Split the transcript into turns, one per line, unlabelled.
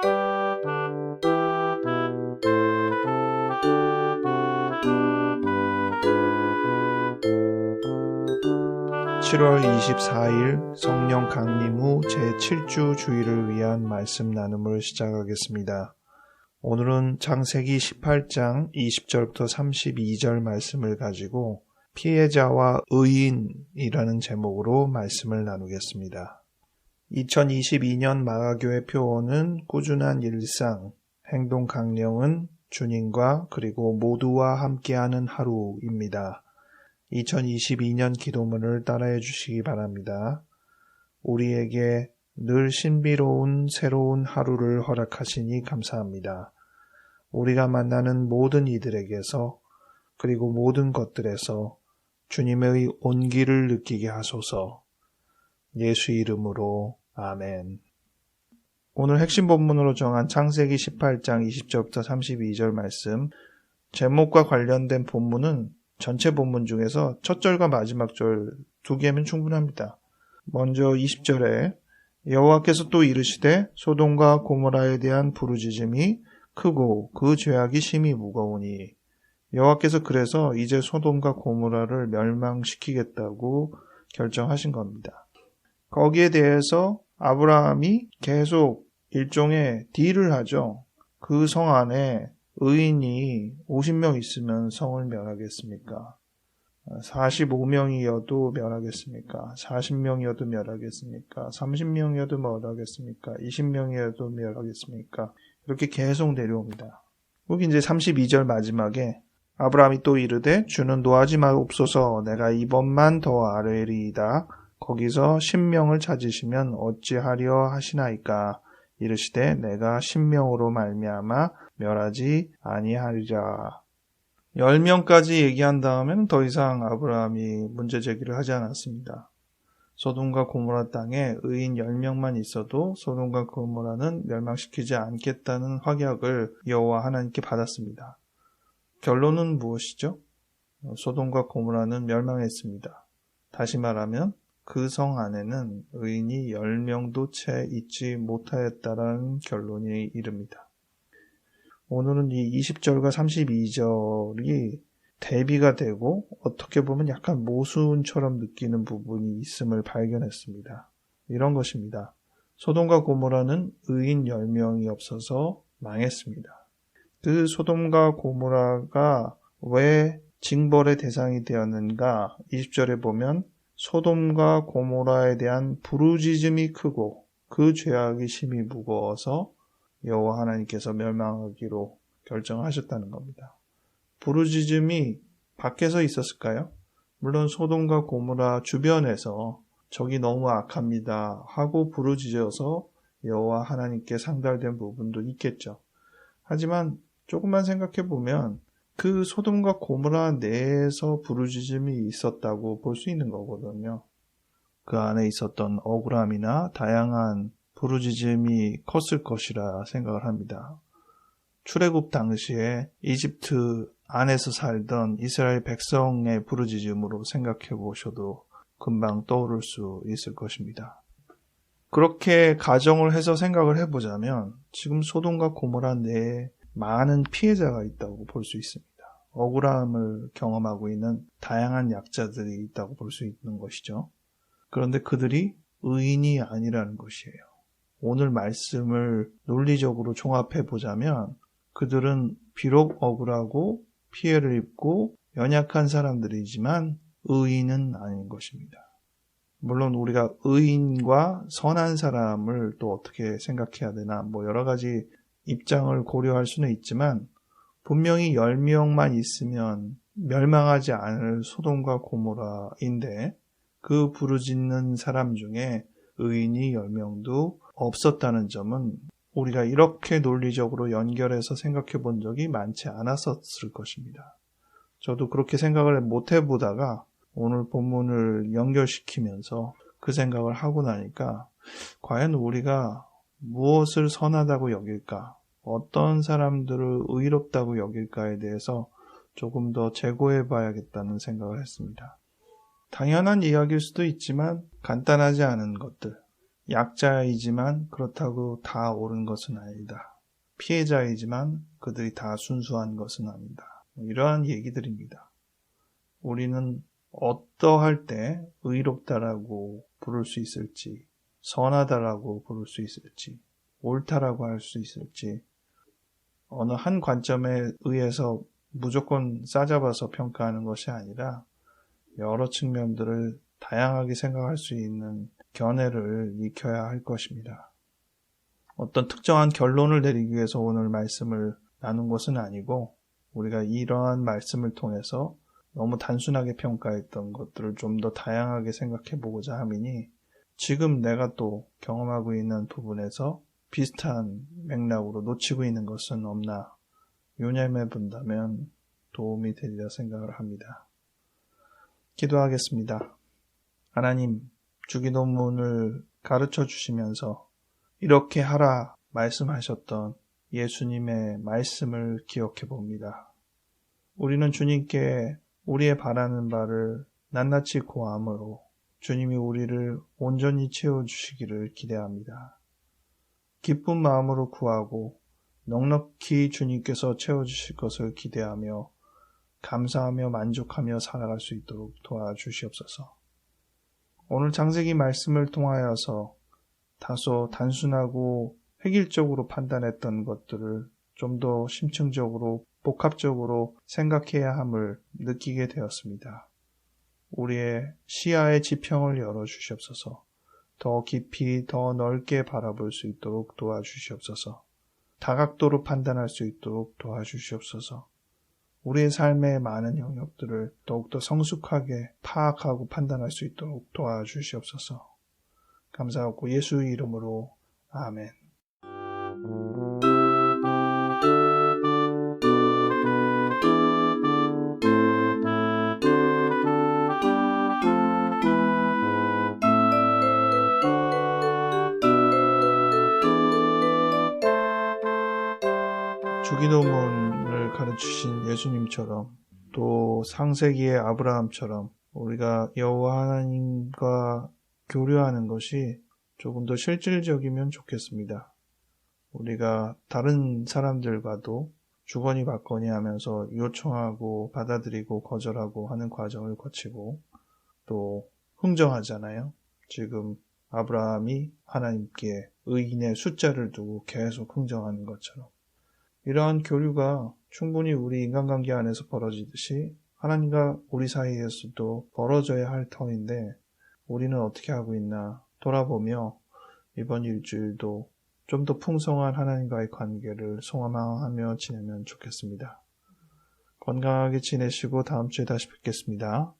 (7월 24일) 성령 강림 후 제7주 주일을 위한 말씀 나눔을 시작하겠습니다. 오늘은 창세기 18장 20절부터 32절 말씀을 가지고 피해자와 의인이라는 제목으로 말씀을 나누겠습니다. 2022년 마가교회 표어는 꾸준한 일상, 행동 강령은 주님과 그리고 모두와 함께하는 하루입니다. 2022년 기도문을 따라해 주시기 바랍니다. 우리에게 늘 신비로운 새로운 하루를 허락하시니 감사합니다. 우리가 만나는 모든 이들에게서 그리고 모든 것들에서 주님의 온기를 느끼게 하소서. 예수 이름으로 아멘. 오늘 핵심 본문으로 정한 창세기 18장 20절부터 32절 말씀 제목과 관련된 본문은 전체 본문 중에서 첫 절과 마지막 절 두 개면 충분합니다. 먼저 20절에 여호와께서 또 이르시되 소돔과 고모라에 대한 부르짖음이 크고 그 죄악이 심히 무거우니 여호와께서 그래서 이제 소돔과 고모라를 멸망시키겠다고 결정하신 겁니다. 거기에 대해서 아브라함이 계속 일종의 딜을 하죠. 그 성 안에 의인이 50명 있으면 성을 멸하겠습니까? 45명이어도 멸하겠습니까? 40명이어도 멸하겠습니까? 30명이어도 멸하겠습니까? 20명이어도 멸하겠습니까? 이렇게 계속 내려옵니다. 여기 이제 32절 마지막에 아브라함이 또 이르되 주는 노하지 마옵소서 내가 이번만 더 아뢰리이다. 거기서 10명을 찾으시면 어찌하려 하시나이까 이르시되 내가 10명으로 말미암아 멸하지 아니하리라. 10명까지 얘기한 다음에는 더 이상 아브라함이 문제 제기를 하지 않았습니다. 소돔과 고모라 땅에 의인 10명만 있어도 소돔과 고모라는 멸망시키지 않겠다는 확약을 여호와 하나님께 받았습니다. 결론은 무엇이죠? 소돔과 고모라는 멸망했습니다. 다시 말하면 그 성 안에는 의인이 10명도 채 있지 못하였다라는 결론이 이릅니다. 오늘은 이 20절과 32절이 대비가 되고 어떻게 보면 약간 모순처럼 느끼는 부분이 있음을 발견했습니다. 이런 것입니다. 소돔과 고모라는 의인 10명이 없어서 망했습니다. 그 소돔과 고모라가 왜 징벌의 대상이 되었는가? 20절에 보면 소돔과 고모라에 대한 부르짖음이 크고 그 죄악이 심히 무거워서 여호와 하나님께서 멸망하기로 결정하셨다는 겁니다. 부르짖음이 밖에서 있었을까요? 물론 소돔과 고모라 주변에서 적이 너무 악합니다 하고 부르짖어서 여호와 하나님께 상달된 부분도 있겠죠. 하지만 조금만 생각해 보면 그 소돔과 고모라 내에서 부르짖음이 있었다고 볼 수 있는 거거든요. 그 안에 있었던 억울함이나 다양한 부르짖음이 컸을 것이라 생각을 합니다. 출애굽 당시에 이집트 안에서 살던 이스라엘 백성의 부르짖음으로 생각해 보셔도 금방 떠오를 수 있을 것입니다. 그렇게 가정을 해서 생각을 해보자면 지금 소돔과 고모라 내에 많은 피해자가 있다고 볼 수 있습니다. 억울함을 경험하고 있는 다양한 약자들이 있다고 볼 수 있는 것이죠. 그런데 그들이 의인이 아니라는 것이에요. 오늘 말씀을 논리적으로 종합해 보자면 그들은 비록 억울하고 피해를 입고 연약한 사람들이지만 의인은 아닌 것입니다. 물론 우리가 의인과 선한 사람을 또 어떻게 생각해야 되나 뭐 여러 가지 입장을 고려할 수는 있지만 분명히 10명만 있으면 멸망하지 않을 소돔과 고모라인데 그 부르짖는 사람 중에 의인이 10명도 없었다는 점은 우리가 이렇게 논리적으로 연결해서 생각해 본 적이 많지 않았었을 것입니다. 저도 그렇게 생각을 못 해보다가 오늘 본문을 연결시키면서 그 생각을 하고 나니까 과연 우리가 무엇을 선하다고 여길까? 어떤 사람들을 의롭다고 여길까에 대해서 조금 더 재고해 봐야겠다는 생각을 했습니다. 당연한 이야기일 수도 있지만 간단하지 않은 것들, 약자이지만 그렇다고 다 옳은 것은 아니다. 피해자이지만 그들이 다 순수한 것은 아니다. 뭐 이러한 얘기들입니다. 우리는 어떠할 때 의롭다라고 부를 수 있을지, 선하다라고 부를 수 있을지, 옳다라고 할 수 있을지, 어느 한 관점에 의해서 무조건 싸잡아서 평가하는 것이 아니라 여러 측면들을 다양하게 생각할 수 있는 견해를 익혀야 할 것입니다. 어떤 특정한 결론을 내리기 위해서 오늘 말씀을 나눈 것은 아니고 우리가 이러한 말씀을 통해서 너무 단순하게 평가했던 것들을 좀 더 다양하게 생각해 보고자 함이니 지금 내가 또 경험하고 있는 부분에서 비슷한 맥락으로 놓치고 있는 것은 없나 요념해 본다면 도움이 되리라 생각을 합니다. 기도하겠습니다. 하나님, 주기도문을 가르쳐 주시면서 이렇게 하라 말씀하셨던 예수님의 말씀을 기억해 봅니다. 우리는 주님께 우리의 바라는 바를 낱낱이 고함으로 주님이 우리를 온전히 채워주시기를 기대합니다. 기쁜 마음으로 구하고 넉넉히 주님께서 채워주실 것을 기대하며 감사하며 만족하며 살아갈 수 있도록 도와주시옵소서. 오늘 장세기 말씀을 통하여서 다소 단순하고 획일적으로 판단했던 것들을 좀 더 심층적으로 복합적으로 생각해야 함을 느끼게 되었습니다. 우리의 시야의 지평을 열어 주시옵소서. 더 깊이 더 넓게 바라볼 수 있도록 도와주시옵소서. 다각도로 판단할 수 있도록 도와주시옵소서. 우리의 삶의 많은 영역들을 더욱더 성숙하게 파악하고 판단할 수 있도록 도와주시옵소서. 감사하고 예수 이름으로 아멘. 예수님처럼 또 상세기의 아브라함처럼 우리가 여호와 하나님과 교류하는 것이 조금 더 실질적이면 좋겠습니다. 우리가 다른 사람들과도 주거니 받거니 하면서 요청하고 받아들이고 거절하고 하는 과정을 거치고 또 흥정하잖아요. 지금 아브라함이 하나님께 의인의 숫자를 두고 계속 흥정하는 것처럼 이러한 교류가 충분히 우리 인간관계 안에서 벌어지듯이 하나님과 우리 사이에서도 벌어져야 할 터인데 우리는 어떻게 하고 있나 돌아보며 이번 일주일도 좀 더 풍성한 하나님과의 관계를 소망하며 지내면 좋겠습니다. 건강하게 지내시고 다음 주에 다시 뵙겠습니다.